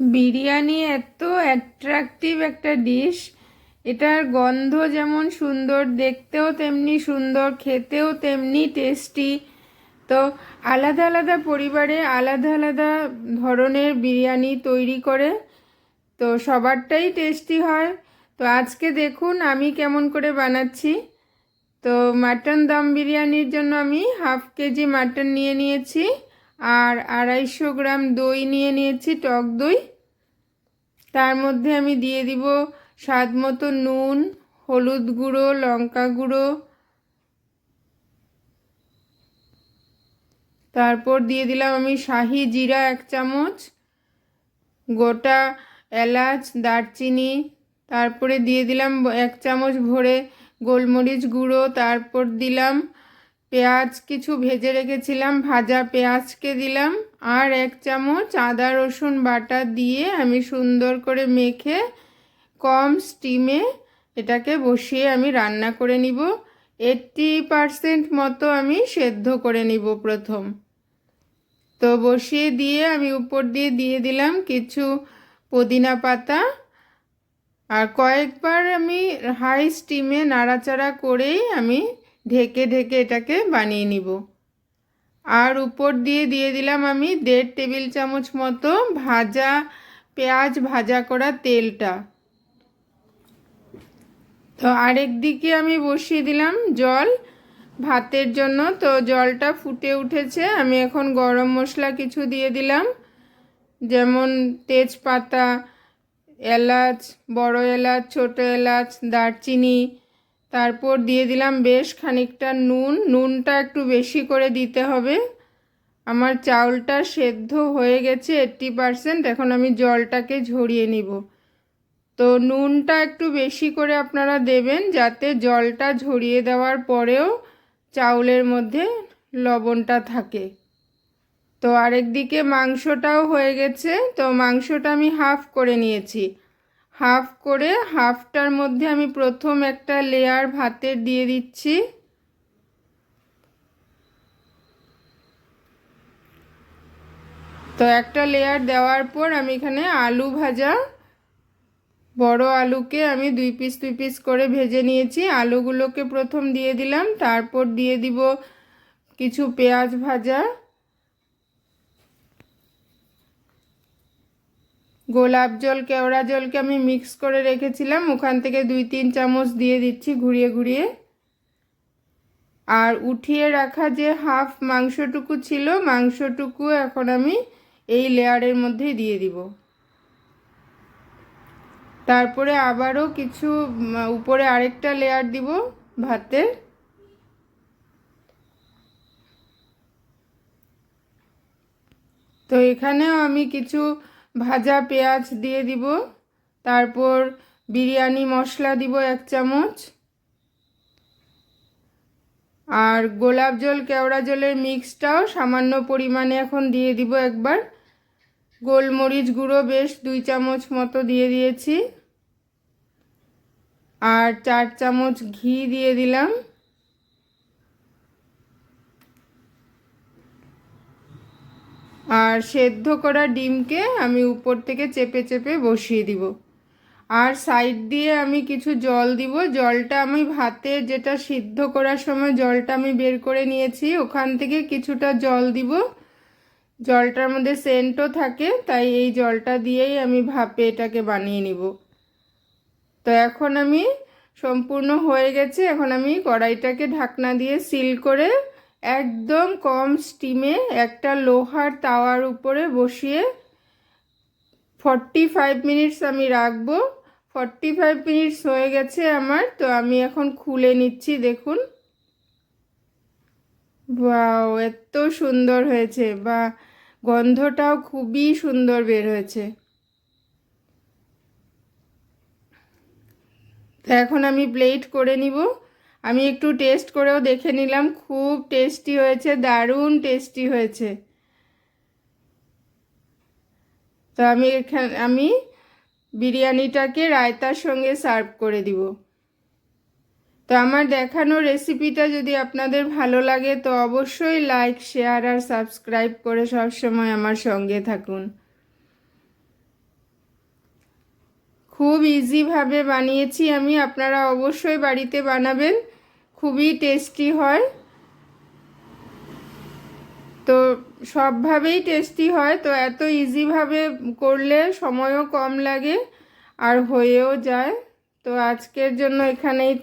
বিরিয়ানি এত অ্যাট্রাকটিভ একটা ডিশ এটার গন্ধ যেমন সুন্দর, দেখতেও তেমনি সুন্দর, খেতেও তেমনি টেস্টি তো আলাদা আলাদা পরিবারে আলাদা আলাদা ধরনের বিরিয়ানি তৈরি করে, তো সবারটাই টেস্টি হয়। তো আজকে দেখুন আমি কেমন করে বানাচ্ছি। তো মাটন দম বিরিয়ানির জন্য আমি হাফ কেজি মাটন নিয়ে নিয়েছি। আর আড়াইশো গ্রাম দই নিয়ে নিয়েছি, টক দই। তার মধ্যে আমি দিয়ে দিব স্বাদ মতো নুন, হলুদ গুঁড়ো, লঙ্কা গুঁড়ো। তারপর দিয়ে দিলাম আমি শাহি জিরা এক চামচ, গোটা এলাচ, দারচিনি। তারপরে দিয়ে দিলাম এক চামচ ভরে গোলমরিচ গুঁড়ো। তারপর দিলাম পেঁয়াজ কিছু ভেজে রেখেছিলাম, ভাজা পেঁয়াজকে দিলাম আর এক চামচ আদা, রসুন বাটা দিয়ে আমি সুন্দর করে মেখে কম স্টিমে এটাকে বসিয়ে আমি রান্না করে নিব। এইট্টি পারসেন্ট মতো আমি সেদ্ধ করে নিব প্রথম। তো বসিয়ে দিয়ে আমি উপর দিয়ে দিয়ে দিলাম কিছু পুদিনা পাতা। আর কয়েকবার আমি হাই স্টিমে নাড়াচাড়া করেই আমি ঢেকে ঢেকে এটাকে বানিয়ে নিব। আর উপর দিয়ে দিয়ে দিলাম আমি দেড় টেবিল চামচ মতো ভাজা, পেঁয়াজ ভাজা করা তেলটা। তো আরেক দিকে আমি বসিয়ে দিলাম জল। ভাতের জন্য তো জলটা ফুটে উঠেছে, আমি এখন গরম মশলা কিছু দিয়ে দিলাম। যেমন তেজপাতা, এলাচ, বড় এলাচ, ছোট এলাচ, দারচিনি তারপর দিয়ে দিলাম বেশ খানিকটা নুন। নুনটা একটু বেশি করে দিতে হবে। আমার চাউলটা সেদ্ধ হয়ে গেছে এইট্টি পারসেন্ট এখন আমি জলটাকে ঝরিয়ে নিব। তো নুনটা একটু বেশি করে আপনারা দেবেন যাতে জলটা ঝরিয়ে দেওয়ার পরেও চাউলের মধ্যে লবণটা থাকে। তো আরেক দিকে মাংসটাও হয়ে গেছে। তো মাংসটা আমি হাফ করে নিয়েছি। হাফ করে, হাফটার মধ্যে আমি প্রথম একটা লেয়ার ভাতের দিয়ে দিচ্ছি। তো একটা লেয়ার দেওয়ার পর আমি এখানে আলু ভাজা, বড় আলুকে আমি দুই পিস দুই পিস করে ভেজে নিয়েছি। আলুগুলোকে প্রথম দিয়ে দিলাম, তারপর দিয়ে দিব কিছু পেঁয়াজ ভাজা। গোলাপ জল, কেওড়া জলকে আমি মিক্স করে রেখেছিলাম। ওখান থেকে দুই, তিন চামচ দিয়ে দিচ্ছি ঘুরিয়ে ঘুরিয়ে। আর উঠিয়ে রাখা যে হাফ মাংসটুকু ছিল, মাংসটুকু এখন আমি এই লেয়ারের মধ্যেই দিয়ে দিব। তারপরে আবারও কিছু উপরে আরেকটা লেয়ার দিব ভাতের। তো এখানেও আমি কিছু ভাজা পেঁয়াজ দিয়ে দিব, তারপর বিরিয়ানি মশলা দিব এক চামচ, আর গোলাপ জল, কেওড়া জলের মিক্সটাও সামান্য পরিমাণে এখন দিয়ে দিব একবার। গোলমরিচ গুঁড়ো বেশ দুই চামচ মতো দিয়ে দিয়েছি, আর চার চামচ ঘি দিয়ে দিলাম। আর সেদ্ধ করা ডিমকে আমি উপর থেকে চেপে চেপে বসিয়ে দিব। আর সাইড দিয়ে আমি কিছু জল দিব। জলটা আমি ভাতে যেটা সিদ্ধ করার সময় জলটা আমি বের করে নিয়েছি, ওখান থেকে কিছুটা জল দিব। জলটার মধ্যে সেন্টও থাকে, তাই এই জলটা দিয়েই আমি ভাপে এটাকে বানিয়ে নিব। তো এখন আমি সম্পূর্ণ হয়ে গেছে। এখন আমি কড়াইটাকে ঢাকনা দিয়ে সিল করে একদম কম স্টিমে একটা লোহার তাওয়ার উপরে বসিয়ে ফর্টি ফাইভ মিনিটস আমি রাখব। ফর্টি ফাইভ মিনিটস হয়ে গেছে আমার, তো আমি এখন খুলে নিচ্ছি, দেখুন। বাও এত সুন্দর হয়েছে বা গন্ধটাও খুবই সুন্দর বের হয়েছে। তো এখন আমি প্লেট করে নিব। আমি একটু টেস্ট করেও দেখে নিলাম, খুব টেস্টি হয়েছে, দারুণ টেস্টি হয়েছে। তো আমি এখানে, আমি বিরিয়ানিটাকে রায়তার সঙ্গে সার্ভ করে দিব। তো আমার দেখানো রেসিপিটা যদি আপনাদের ভালো লাগে, তো অবশ্যই লাইক শেয়ার আর সাবস্ক্রাইব করে সবসময় আমার সঙ্গে থাকুন। খুব ইজিভাবে বানিয়েছি আমি, আপনারা অবশ্যই বাড়িতে বানাবেন। খুবই টেস্টি হয়। তো সবভাবেই টেস্টি হয়। তো এত ইজিভাবে করলে সময়ও কম লাগে আর হয়েও যায়। তো আজকের জন্য এখানেই